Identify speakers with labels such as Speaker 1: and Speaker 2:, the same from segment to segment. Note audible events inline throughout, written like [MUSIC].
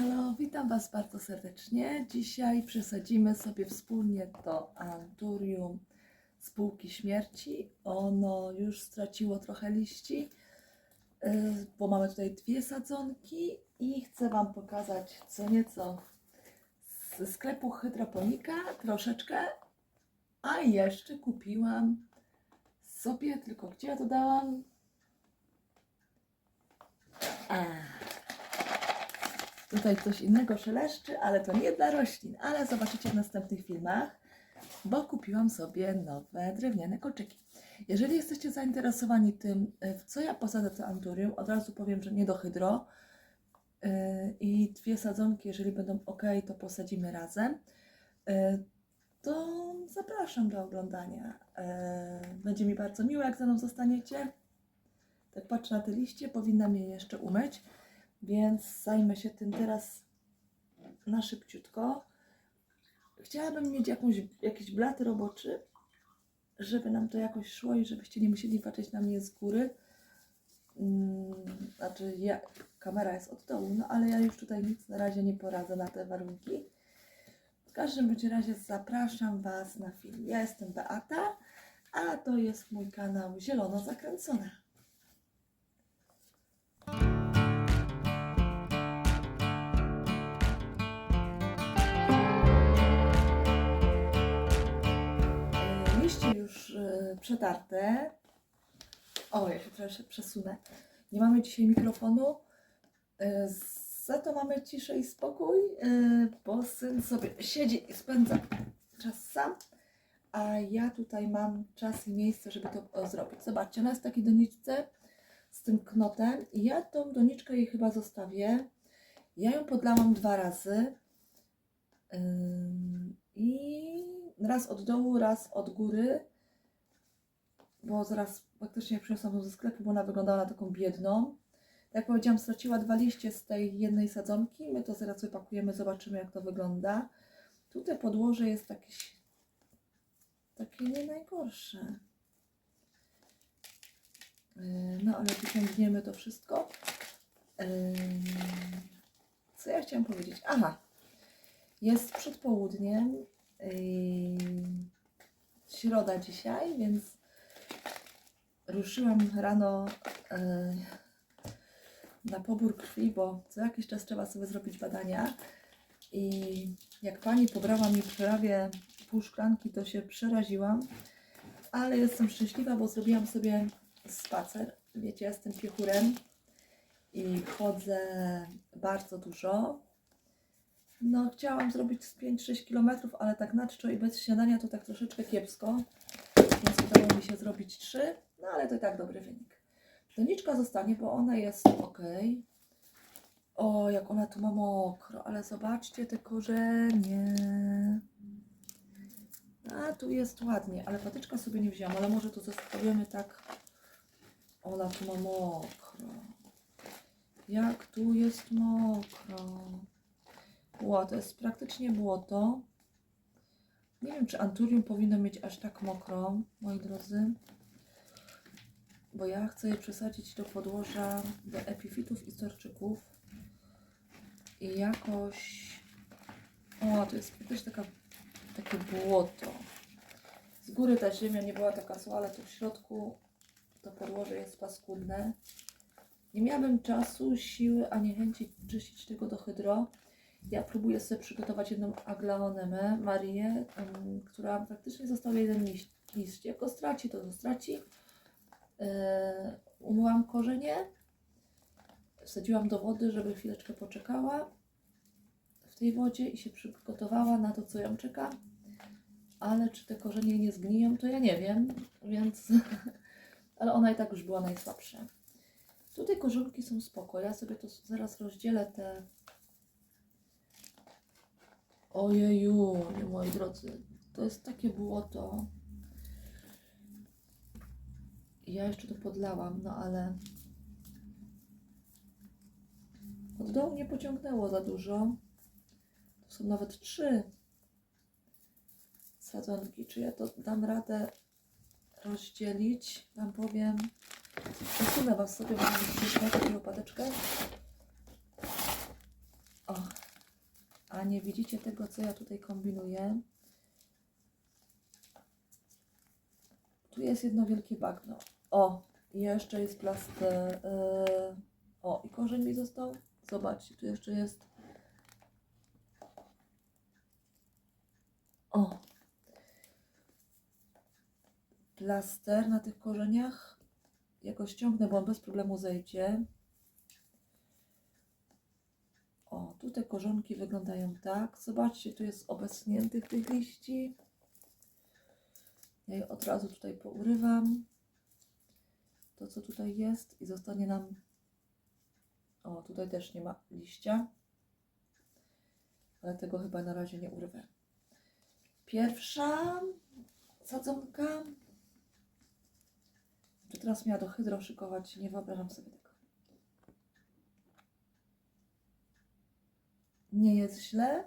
Speaker 1: halo, witam Was bardzo serdecznie. Dzisiaj przesadzimy sobie wspólnie to anturium spółki śmierci. Ono już straciło trochę liści, yy, bo mamy tutaj dwie sadzonki i chcę Wam pokazać co nieco ze sklepu hydroponika, troszeczkę, a jeszcze kupiłam sobie, tylko gdzie ja to dałam? A. Tutaj coś innego szeleszczy, ale to nie dla roślin, ale zobaczycie w następnych filmach, bo kupiłam sobie nowe drewniane kolczyki. Jeżeli jesteście zainteresowani tym, y, w co ja posadzę to anturium, od razu powiem, że nie do hydro yy, i dwie sadzonki, jeżeli będą ok, to posadzimy razem, yy, to zapraszam do oglądania. Będzie mi bardzo miło, jak ze mną zostaniecie. Tak patrzę na te liście, powinnam je jeszcze umyć. Więc zajmę się tym teraz na szybciutko. Chciałabym mieć jakąś, jakiś blat roboczy, żeby nam to jakoś szło i żebyście nie musieli patrzeć na mnie z góry. Mm, Znaczy, ja, kamera jest od dołu, no ale ja już tutaj nic na razie nie poradzę na te warunki. W każdym bądź razie zapraszam Was na film. Ja jestem Beata, a to jest mój kanał Zielono Zakręcona. Przetarte. O, ja się trochę przesunę. Nie mamy dzisiaj mikrofonu. E, Za to mamy ciszę i spokój, e, bo syn sobie siedzi i spędza czas sam, a ja tutaj mam czas i miejsce, żeby to e, zrobić. Zobaczcie, ona jest w takiej doniczce z tym knotem ja tą doniczkę jej chyba zostawię. Ja ją podlałam dwa razy. I raz od dołu, raz od góry, bo zaraz faktycznie jak przyniosłam ją ze sklepu, bo ona wyglądała na taką biedną. Jak powiedziałam, straciła dwa liście z tej jednej sadzonki. My to zaraz wypakujemy, zobaczymy jak to wygląda. Tutaj podłoże jest takie, takie nie najgorsze. Yy, No ale wyciągniemy to wszystko. Yy, Co ja chciałam powiedzieć? Aha, jest przed południem. Yy, środa dzisiaj, więc ruszyłam rano yy, na pobór krwi, bo co jakiś czas trzeba sobie zrobić badania. I jak pani pobrała mi prawie pół szklanki, to się przeraziłam, ale jestem szczęśliwa, bo zrobiłam sobie spacer. Wiecie, ja jestem piechurem i chodzę bardzo dużo. No, chciałam zrobić z 5-6 km, ale tak na czczo i bez śniadania to tak troszeczkę kiepsko, udało mi się zrobić 3, no ale to i tak dobry wynik. Doniczka zostanie, bo ona jest ok. O, jak ona tu ma mokro, ale zobaczcie te korzenie. A, tu jest ładnie, ale patyczka sobie nie wzięłam, ale może to zostawimy tak. Ona tu ma mokro. Jak tu jest mokro. Ło, to jest praktycznie błoto. Nie wiem, czy anturium powinno mieć aż tak mokro, moi drodzy. Bo ja chcę je przesadzić do podłoża, do epifitów i storczyków. I jakoś... O, to jest jakaś taka, takie błoto. Z góry ta ziemia nie była taka zła, ale tu w środku to podłoże jest paskudne. Nie miałabym czasu, siły ani chęci czyścić tego do hydro. Ja próbuję sobie przygotować jedną aglaonemę, Marię, em, która praktycznie została jeden liść. liść. Jak go straci, to go straci. Yy, umyłam korzenie, wsadziłam do wody, żeby chwileczkę poczekała w tej wodzie i się przygotowała na to, co ją czeka. Ale czy te korzenie nie zgniją, to ja nie wiem, więc... [LAUGHS] Ale ona i tak już była najsłabsza. Tutaj korzonki są spoko. Ja sobie to zaraz rozdzielę te Ojeju, nie moi drodzy, to jest takie błoto. Ja jeszcze to podlałam, no ale od dołu nie pociągnęło za dużo. To są nawet trzy sadzonki. Czy ja to dam radę rozdzielić? Wam powiem. Przesunę Was sobie, bo mam taką łopateczkę. O, A nie widzicie tego, co ja tutaj kombinuję? Tu jest jedno wielkie bagno. O, jeszcze jest plaster. Yy, o, i korzeń mi został. Zobaczcie, tu jeszcze jest. O. Plaster na tych korzeniach. Jak go ściągnę, bo on bez problemu zejdzie. O, te korzonki wyglądają tak. Zobaczcie, tu jest obecniętych tych liści. Ja je od razu tutaj pourywam. To, co tutaj jest i zostanie nam... O, tutaj też nie ma liścia. Ale tego chyba na razie nie urwę. Pierwsza sadzonka. Czy teraz miała do hydro szykować? Nie wyobrażam sobie tego. Nie jest źle.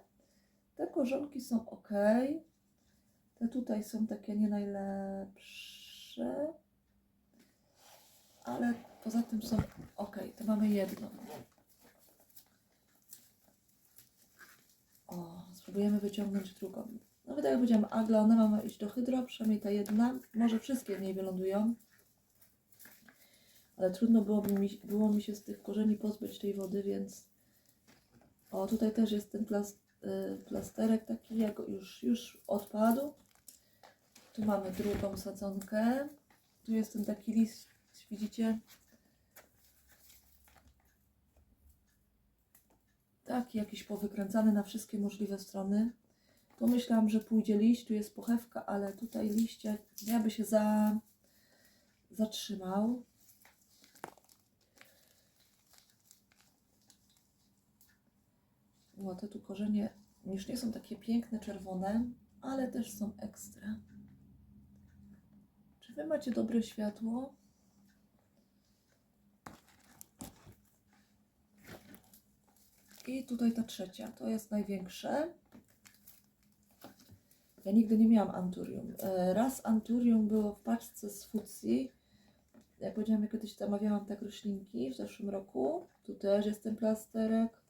Speaker 1: Te korzonki są ok. Te tutaj są takie nie najlepsze. Ale poza tym są ok. To mamy jedną. O, spróbujemy wyciągnąć drugą. No wydaje mi się, Agla, ona ma iść do hydro, przynajmniej ta jedna. Może wszystkie w niej wylądują. Ale trudno byłoby mi, było mi się z tych korzeni pozbyć tej wody, więc... O, tutaj też jest ten y, plasterek taki, jak już, już odpadł. Tu mamy drugą sadzonkę. Tu jest ten taki list, widzicie? Taki jakiś powykręcany na wszystkie możliwe strony. Tu myślałam, że pójdzie liść, tu jest pochewka, ale tutaj liście ja by się za, zatrzymał. O, te tu korzenie już nie są takie piękne, czerwone, ale też są ekstra. Czy wy macie dobre światło? I tutaj ta trzecia, to jest największe. Ja nigdy nie miałam anturium. E, Raz anturium było w paczce z fucji. Jak powiedziałam, ja kiedyś zamawiałam tak roślinki w zeszłym roku. Tu też jest ten plasterek.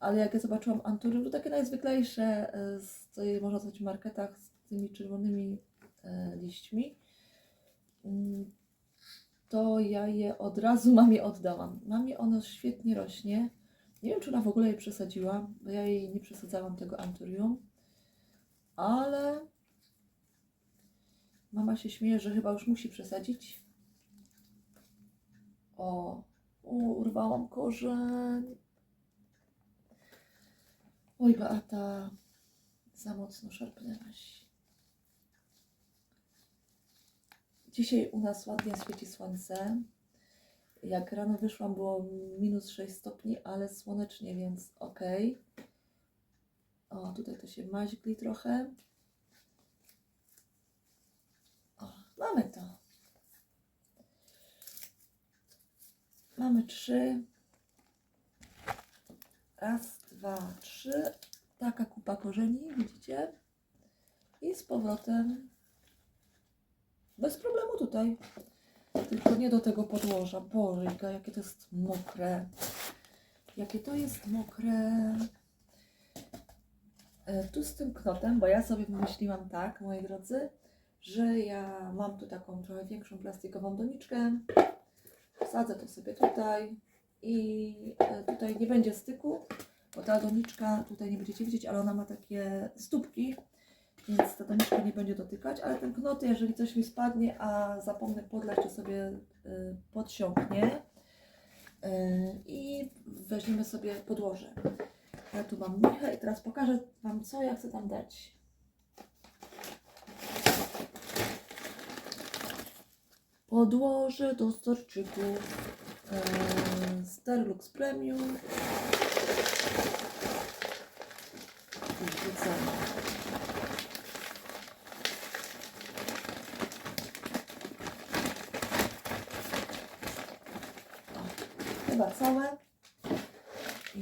Speaker 1: Ale jak ja zobaczyłam anturium, to takie najzwyklejsze, e, z, co je można znaleźć w marketach z tymi czerwonymi e, liśćmi, mm, to ja je od razu mamie oddałam. Mamie ono świetnie rośnie. Nie wiem, czy ona w ogóle je przesadziła, bo ja jej nie przesadzałam tego anturium. Ale mama się śmieje, że chyba już musi przesadzić. O, u, urwałam korzeń. Oj, Beata, za mocno szarpnęłaś. Dzisiaj u nas ładnie świeci słońce. Jak rano wyszłam, było minus 6 stopni, ale słonecznie, więc ok. O, tutaj to się maźgli trochę. O, mamy to. Mamy trzy. Raz, dwa, trzy. Taka kupa korzeni, widzicie? I z powrotem. Bez problemu tutaj. Tylko nie do tego podłoża. Boże, jaka- jakie to jest mokre. Jakie to jest mokre. E, Tu z tym knotem, bo ja sobie wymyśliłam tak, moi drodzy, że ja mam tu taką trochę większą plastikową doniczkę. Wsadzę to sobie tutaj i e, tutaj nie będzie styku, bo ta doniczka tutaj nie będziecie widzieć, ale ona ma takie stópki, więc ta doniczka nie będzie dotykać, ale ten knot, jeżeli coś mi spadnie, a zapomnę podlać, to sobie y, podsiąknie y, i weźmiemy sobie podłoże. Ja tu mam michę i teraz pokażę Wam, co ja chcę tam dać. Podłoże do storczyków e, Sterlux Premium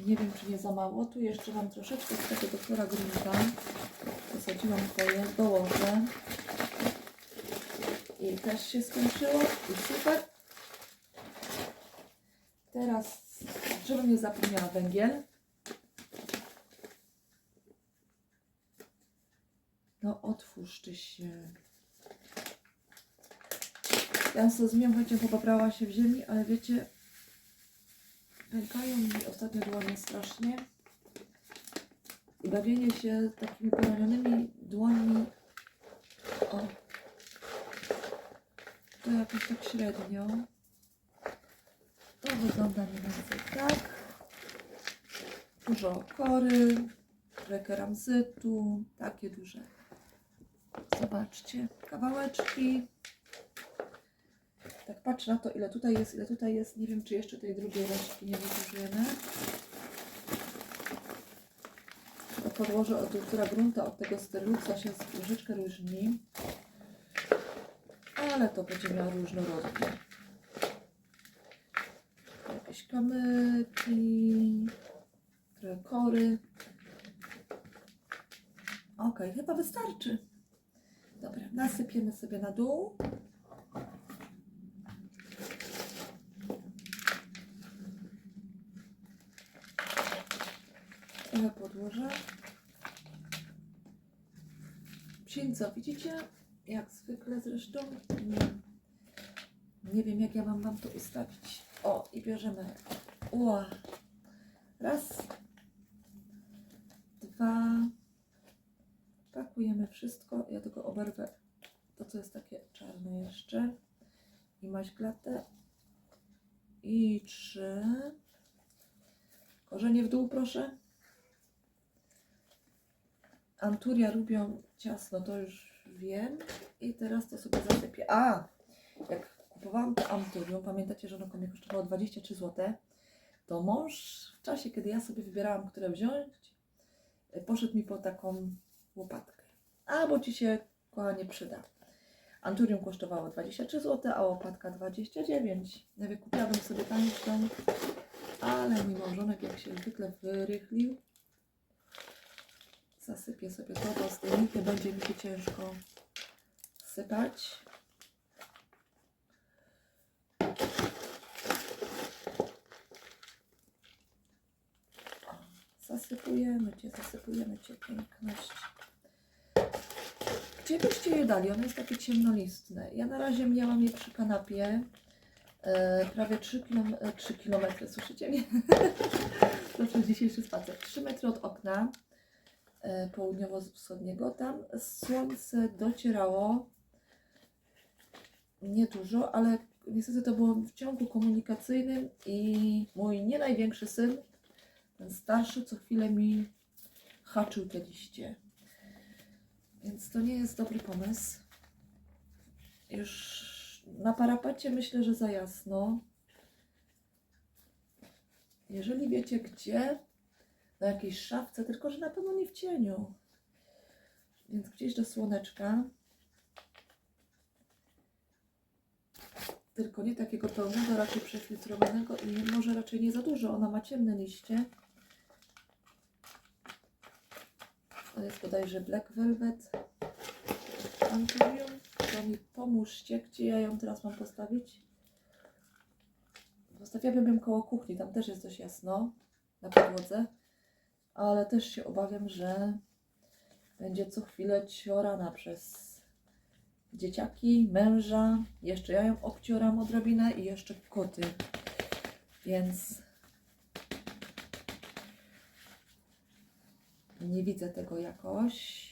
Speaker 1: nie wiem, czy nie za mało. Tu jeszcze mam troszeczkę z tego doktora Grinka. Posadziłam twoje, dołożę. I też się skończyło. I super. Teraz, żebym nie zapomniała węgiel. No otwórz ty się. Ja sobie z mięchą chyba brała się w ziemi, ale wiecie, pękają mi ostatnio dłonie strasznie. I bawienie się takimi poranionymi dłońmi, o, to jakoś tak średnio. To wygląda mniej więcej tak. Dużo kory, rekeramzytu, takie duże. Zobaczcie, kawałeczki. Tak patrzę na to, ile tutaj jest, ile tutaj jest. Nie wiem, czy jeszcze tej drugiej resztki nie wyzużyjemy. To podłoże od która grunta od tego sterluxa się troszeczkę różni. Ale to będzie miało różnorodnie. Jakieś kamyki, kory. Ok, chyba wystarczy. Dobra, nasypiemy sobie na dół. Trochę podłożę. Psięco, widzicie? Jak zwykle zresztą. Nie, nie wiem, jak ja mam wam to ustawić. O, i bierzemy. Ua. Raz. Dwa. Pakujemy wszystko. Ja tylko oberwę to, co jest takie czarne jeszcze. I maźglatę. I trzy. Korzenie w dół, proszę. Anturia lubią ciasno, to już wiem. I teraz to sobie zasypię. A! Jak kupowałam to Anturium, pamiętacie, że ono mnie kosztowało 23 zł, to mąż w czasie, kiedy ja sobie wybierałam, które wziąć, poszedł mi po taką łopatkę. A, bo Ci się, kochanie, przyda. Anturium kosztowało 23 zł, a łopatka 29. Ja wykupiłabym sobie tańszą, ale mój małżonek jak się zwykle wyrychlił, zasypię sobie to, bo z nity będzie mi się ciężko sypać. Zasypujemy Cię, zasypujemy Cię, piękność. Gdzie byście je dali? One jest takie ciemnolistne. Ja na razie miałam je przy kanapie. E, prawie 3, km, 3 kilometry, słyszycie mnie? [LAUGHS] Zawsze dzisiejszy spacer. 3 metry od okna południowo-wschodniego. Tam słońce docierało niedużo, ale niestety to było w ciągu komunikacyjnym i mój nie największy syn, ten starszy, co chwilę mi haczył te liście. Więc to nie jest dobry pomysł. Już na parapecie myślę, że za jasno. Jeżeli wiecie gdzie, na jakiejś szafce, tylko że na pewno nie w cieniu. Więc gdzieś do słoneczka. Tylko nie takiego pełnego, raczej przefiltrowanego i może raczej nie za dużo. Ona ma ciemne liście. To jest bodajże Black Velvet Anturium. To mi pomóżcie, gdzie ja ją teraz mam postawić. Postawiłabym ją koło kuchni, tam też jest dość jasno na podłodze, ale też się obawiam, że będzie co chwilę ciorana przez dzieciaki, męża, jeszcze ja ją obcioram odrobinę i jeszcze koty, więc nie widzę tego jakoś.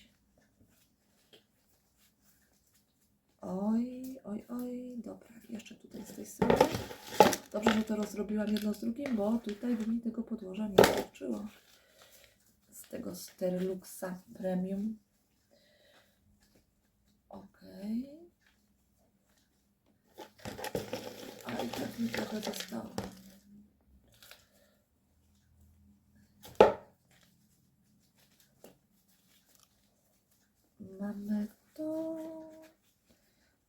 Speaker 1: Oj, oj, oj, dobra, jeszcze tutaj z tej strony. Dobrze, że to rozrobiłam jedno z drugim, bo tutaj by mi tego podłoża nie starczyło. Tego Sterluxa Premium. Okej. A i tak mi trochę zostało. Mamy to.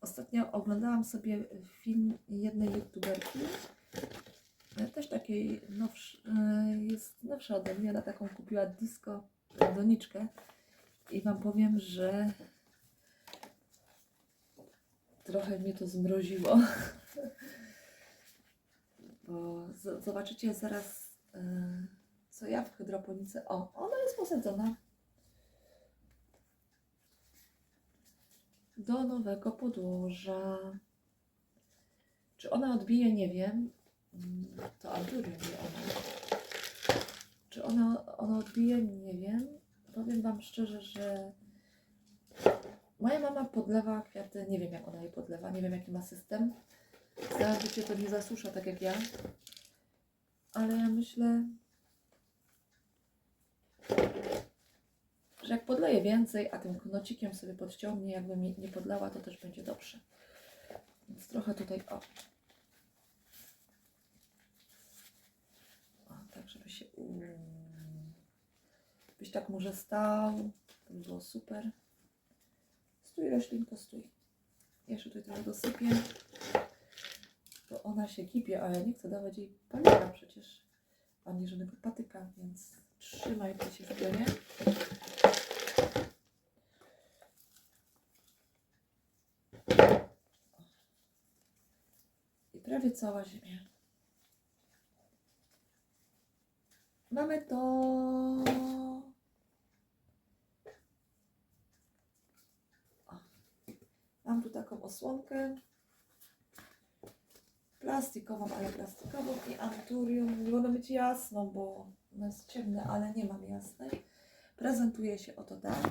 Speaker 1: Ostatnio oglądałam sobie film jednej youtuberki, też takiej nowsz, e, jest nowsza ode mnie, ona taką kupiła disco doniczkę i Wam powiem, że trochę mnie to zmroziło, [LAUGHS] bo zobaczycie zaraz, e, co ja w hydroponice, o, ona jest posadzona, do nowego podłoża. Czy ona odbije? Nie wiem. To Arturium wie ona. Czy ona, ona odbije? Nie wiem. Powiem Wam szczerze, że moja mama podlewa kwiaty. Nie wiem, jak ona je podlewa. Nie wiem, jaki ma system. Zdaje się, to nie zasusza tak jak ja. Ale ja myślę, że jak podleję więcej, a tym knocikiem sobie podciągnie, jakby mi nie podlała, to też będzie dobrze. Więc trochę tutaj, o się u... Byś tak może stał, to by było super. Stój roślinko, stój. Jeszcze tutaj trochę dosypię. To ona się kipie, a ja nie chcę dawać jej palika przecież, ani żadnego patyka, więc trzymajcie się w pionie. Prawie cała ziemia. Mamy to. Mam tu taką osłonkę. Plastikową, ale plastikową i anturium. Nie wolno być jasną, bo ona jest ciemne, ale nie mam jasnej. Prezentuje się oto tak.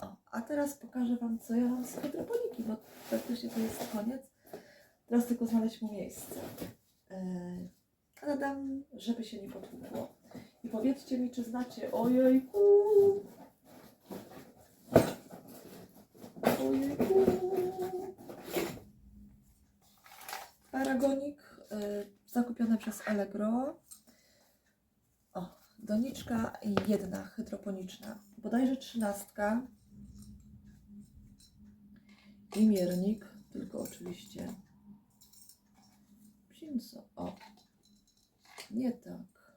Speaker 1: O, a teraz pokażę Wam, co ja mam z hydroponiki, bo praktycznie to jest koniec. Teraz tylko znaleźć mu miejsce. Yy, ale dam, żeby się nie potłukło. I powiedzcie mi, czy znacie, ojejku, ojejku, paragonik yy, zakupiony przez Allegro. O, doniczka jedna hydroponiczna, bodajże trzynastka. I miernik, tylko oczywiście Psinco. O, nie tak.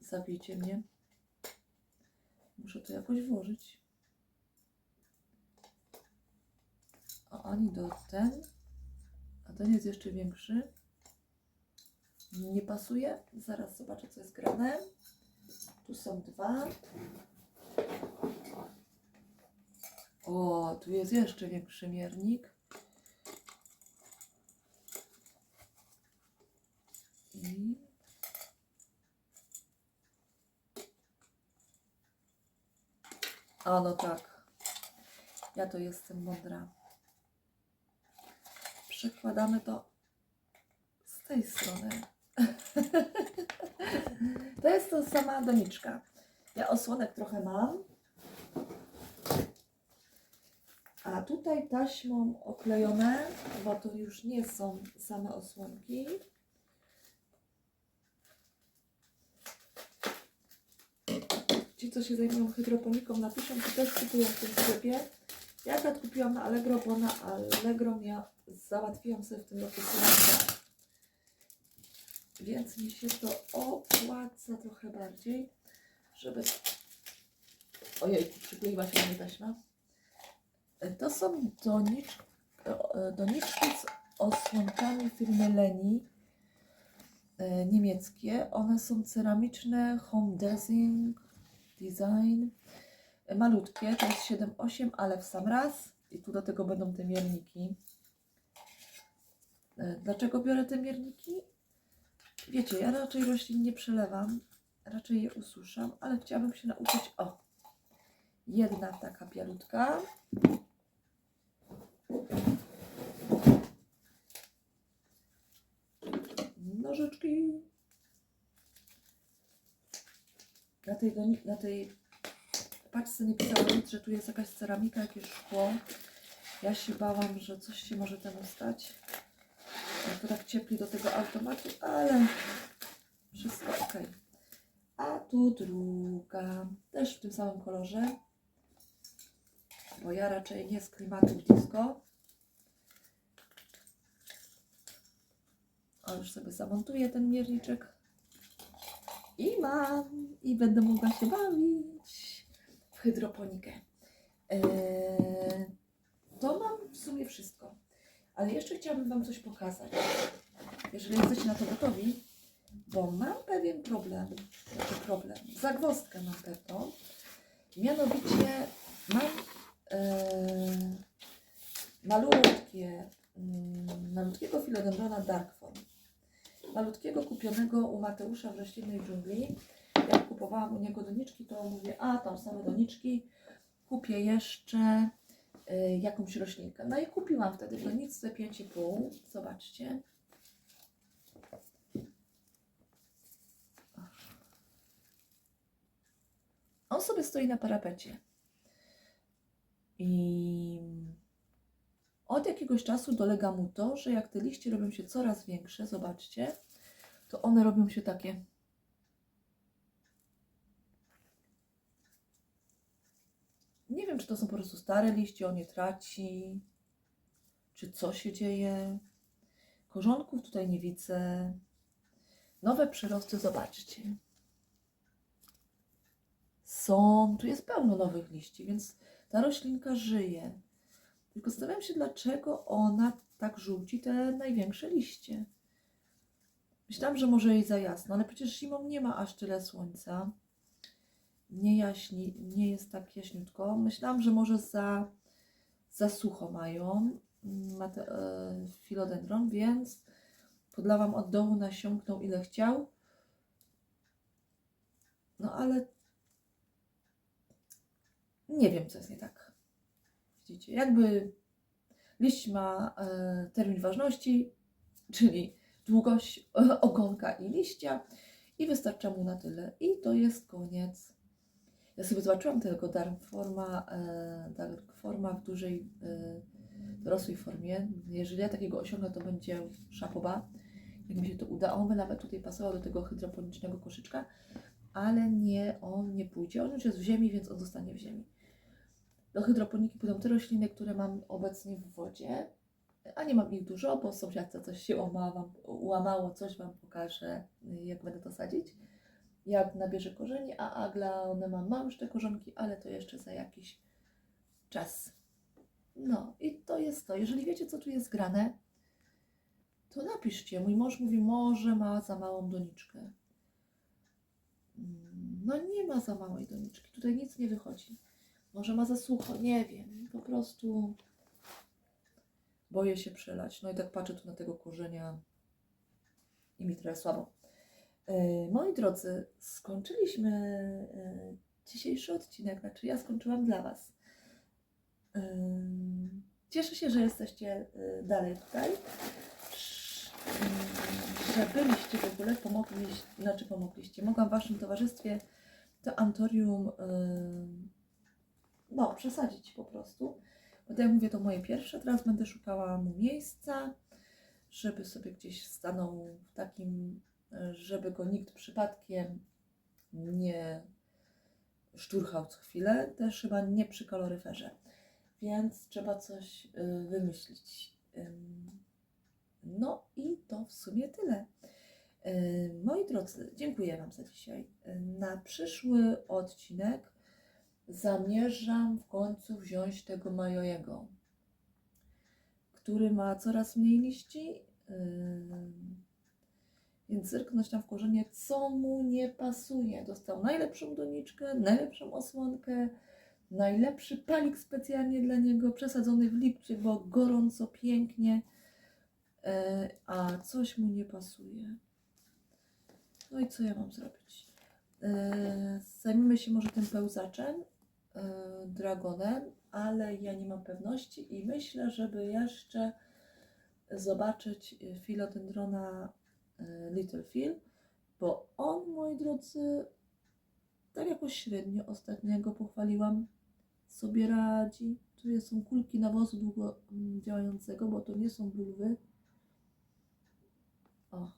Speaker 1: Zabijcie mnie. Muszę to jakoś włożyć. O, ani do ten. A ten jest jeszcze większy. Nie pasuje. Zaraz zobaczę, co jest grane. Tu są dwa. O, tu jest jeszcze większy miernik. I A no tak. Ja to jestem mądra. Przekładamy to z tej strony. [LAUGHS] to jest to sama doniczka. Ja osłonek trochę mam. A tutaj taśmą oklejone, bo to już nie są same osłonki. Ci, co się zajmują hydroponiką, napiszą, czy też kupują w tym sklepie. Ja akurat kupiłam na Allegro, bo na Allegro mia, załatwiłam sobie w tym roku syrenkę. Więc mi się to opłaca trochę bardziej, żeby... Ojej, przykleiła się mnie taśma. To są donicz, e, doniczki z osłonkami firmy Leni e, niemieckie. One są ceramiczne, home design, design. Malutkie, to jest 7-8, ale w sam raz. I tu do tego będą te mierniki. E, Dlaczego biorę te mierniki? Wiecie, ja raczej roślin nie przelewam, raczej je ususzam, ale chciałabym się nauczyć. O, jedna taka bialutka. Nożyczki. Na tej, na tej paczce nie pisało nic, że tu jest jakaś ceramika, jakieś szkło. Ja się bałam, że coś się może temu stać. Jak to tak ciepli do tego automatu, ale wszystko ok. A tu druga, też w tym samym kolorze, bo ja raczej nie z klimatu disco. O, już sobie zamontuję ten mierniczek. I mam, i będę mogła się bawić w hydroponikę. Eee, to mam w sumie wszystko. Ale jeszcze chciałabym Wam coś pokazać. Jeżeli jesteście na to gotowi, bo mam pewien problem. Znaczy problem. Zagwozdkę mam pewną. Mianowicie mam e, malutkie, mm, malutkiego filodendrona Dark. Malutkiego kupionego u Mateusza w roślinnej dżungli. Jak kupowałam u niego doniczki, to mówię, a tam same doniczki, kupię jeszcze y, jakąś roślinkę. No i kupiłam wtedy doniczce 5,5. Zobaczcie. On sobie stoi na parapecie. I od jakiegoś czasu dolega mu to, że jak te liście robią się coraz większe, zobaczcie, to one robią się takie. Nie wiem, czy to są po prostu stare liście, on je traci, czy co się dzieje. Korzonków tutaj nie widzę. Nowe przyrosty, zobaczcie. Są, tu jest pełno nowych liści, więc ta roślinka żyje. Tylko zastanawiam się, dlaczego ona tak żółci te największe liście. Myślałam, że może jej za jasno, ale przecież zimą nie ma aż tyle słońca. Nie jaśni, nie jest tak jaśniutko. Myślałam, że może za, za sucho mają mm, ma te, e, filodendron, więc podlałam od dołu, nasiąknął ile chciał. No ale nie wiem, co jest nie tak. Widzicie, jakby liść ma e, termin ważności, czyli długość [LAUGHS] ogonka i liścia i wystarcza mu na tyle. I to jest koniec. Ja sobie zobaczyłam tego Darkforma, e, Darkforma w dużej, e, dorosłej formie. Jeżeli ja takiego osiągnę, to będzie szapoba. Jak mi się to uda. On by nawet tutaj pasował do tego hydroponicznego koszyczka, ale nie, on nie pójdzie. On już jest w ziemi, więc on zostanie w ziemi. Do hydroponiki pójdą te rośliny, które mam obecnie w wodzie, a nie mam ich dużo, bo sąsiadce coś się łamało, coś Wam pokażę, jak będę to sadzić. Jak nabierze korzeni, a Agla, one ma, ma już te korzonki, ale to jeszcze za jakiś czas. No i to jest to. Jeżeli wiecie, co tu jest grane, to napiszcie. Mój mąż mówi, może ma za małą doniczkę. No nie ma za małej doniczki. Tutaj nic nie wychodzi. Może ma za sucho, nie wiem. Po prostu boję się przelać. No i tak patrzę tu na tego korzenia i mi trochę słabo. E, Moi drodzy, skończyliśmy e, dzisiejszy odcinek, znaczy ja skończyłam dla Was. E, Cieszę się, że jesteście dalej tutaj, że byliście w ogóle, pomogliście, znaczy pomogliście. Mogłam w Waszym towarzystwie to antorium no, przesadzić po prostu. Bo tak jak mówię, to moje pierwsze. Teraz będę szukała mu miejsca, żeby sobie gdzieś stanął w takim, e, żeby go nikt przypadkiem nie szturchał co chwilę. Też chyba nie przy kaloryferze. Więc trzeba coś e, wymyślić. Ym, No i to w sumie tyle. E, Moi drodzy, dziękuję Wam za dzisiaj. Na przyszły odcinek zamierzam w końcu wziąć tego majojego, który ma coraz mniej liści. Ym, Więc zerknąć tam w korzenie, co mu nie pasuje. Dostał najlepszą doniczkę, najlepszą osłonkę, najlepszy palik specjalnie dla niego, przesadzony w lipcie, bo gorąco, pięknie, e, a coś mu nie pasuje. No i co ja mam zrobić? E, Zajmiemy się może tym pełzaczem, dragonem, ale ja nie mam pewności i myślę, żeby jeszcze zobaczyć filodendrona e, Little Phil, bo on, moi drodzy, tak jakoś średnio ostatniego pochwaliłam, sobie radzi. Tu są kulki nawozu długo działającego, bo to nie są bulwy. O.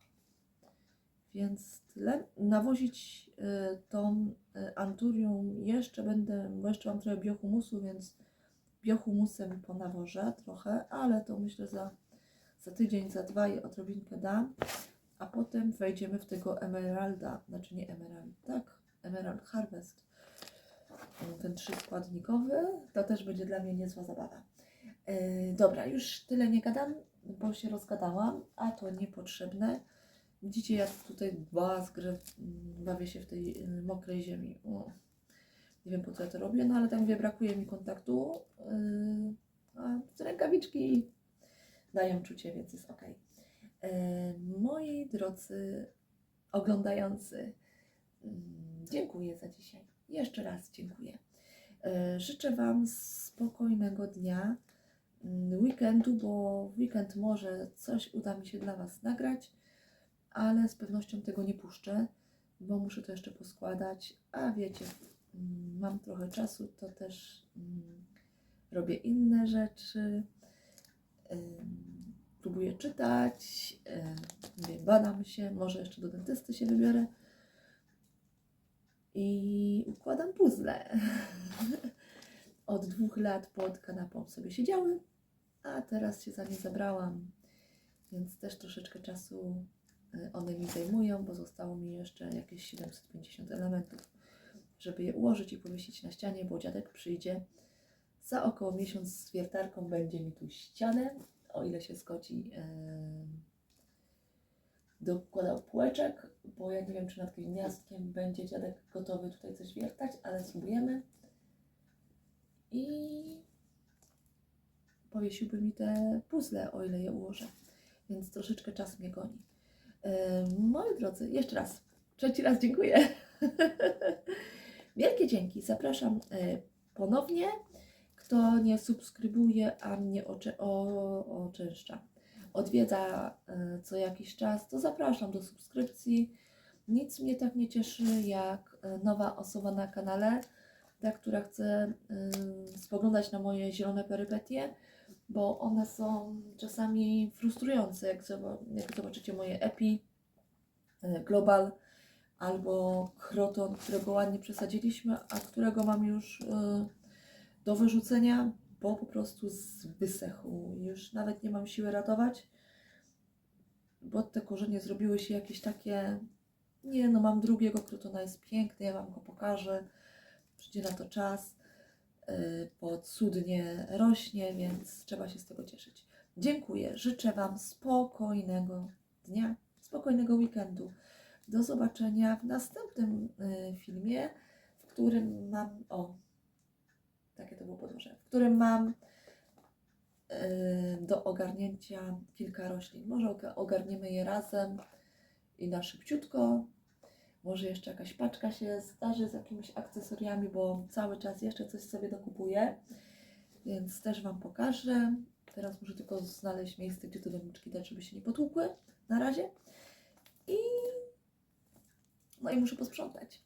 Speaker 1: Więc tyle. Nawozić y, tą y, anturią jeszcze będę, bo jeszcze mam trochę biohumusu, więc biohumusem ponawożę trochę, ale to myślę za, za tydzień, za dwa je odrobinkę dam. A potem wejdziemy w tego emeralda, znaczy nie emerald, tak? Emerald Harvest. Ten trzyskładnikowy, to też będzie dla mnie niezła zabawa. Yy, dobra, już tyle nie gadam, bo się rozgadałam, a to niepotrzebne. Widzicie, jak tutaj bazgrę, bawię się w tej y, mokrej ziemi. O. Nie wiem po co ja to robię, no ale tak mówię, brakuje mi kontaktu. Yy, a rękawiczki dają czucie, więc jest ok. Moi drodzy oglądający, mm, dziękuję za dzisiaj. Jeszcze raz dziękuję. E, Życzę Wam spokojnego dnia, mm, weekendu, bo w weekend może coś uda mi się dla Was nagrać, ale z pewnością tego nie puszczę, bo muszę to jeszcze poskładać. A wiecie, mm, mam trochę czasu, to też mm, robię inne rzeczy. Próbuję czytać, mówię, badam się, może jeszcze do dentysty się wybiorę i układam puzzle. [LAUGHS] Od dwóch lat pod kanapą sobie siedziały, a teraz się za nie zabrałam, więc też troszeczkę czasu one mi zajmują, bo zostało mi jeszcze jakieś 750 elementów, żeby je ułożyć i powiesić na ścianie, bo dziadek przyjdzie za około miesiąc z wiertarką, będzie mi tu ścianę, o ile się zgodzi. Dokładał półeczek, bo ja nie wiem, czy nad gniazdkiem będzie dziadek gotowy tutaj coś wiertać, ale spróbujemy. I powiesiłby mi te puzzle, o ile je ułożę. Więc troszeczkę czas mnie goni. Moi drodzy, jeszcze raz, trzeci raz dziękuję. [LAUGHS] Wielkie dzięki. Zapraszam yy, ponownie. Kto nie subskrybuje, a mnie ocze, o, oczęszcza, odwiedza e, co jakiś czas, to zapraszam do subskrypcji. Nic mnie tak nie cieszy jak e, nowa osoba na kanale, ta, która chce y, spoglądać na moje zielone perypetie, bo one są czasami frustrujące, jak, jak zobaczycie moje epi, e, global albo kroton, którego ładnie przesadziliśmy, a którego mam już y, do wyrzucenia, bo po prostu z- wysechł. Już nawet nie mam siły ratować, bo te korzenie zrobiły się jakieś takie. Nie, no mam drugiego krotona, jest piękny, ja Wam go pokażę. Przyjdzie na to czas, yy, bo cudnie rośnie, więc trzeba się z tego cieszyć. Dziękuję, życzę Wam spokojnego dnia, spokojnego weekendu. Do zobaczenia w następnym yy, filmie, w którym mam. O, takie to było podłoże, w którym mam y, do ogarnięcia kilka roślin. Może oga- ogarniemy je razem i na szybciutko. Może jeszcze jakaś paczka się zdarzy z jakimiś akcesoriami, bo cały czas jeszcze coś sobie dokupuję, więc też Wam pokażę. Teraz muszę tylko znaleźć miejsce, gdzie te doniczki dać, żeby się nie potłukły na razie. I no i muszę posprzątać.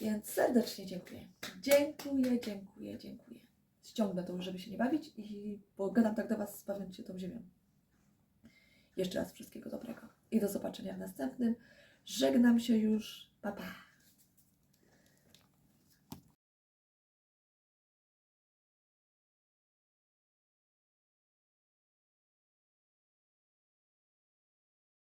Speaker 1: Więc serdecznie dziękuję. Dziękuję, dziękuję, dziękuję. Ściągnę to żeby się nie bawić, i, bo gadam tak do Was, bawiąc się tą ziemią. Jeszcze raz wszystkiego dobrego i do zobaczenia w następnym. Żegnam się już. 爸爸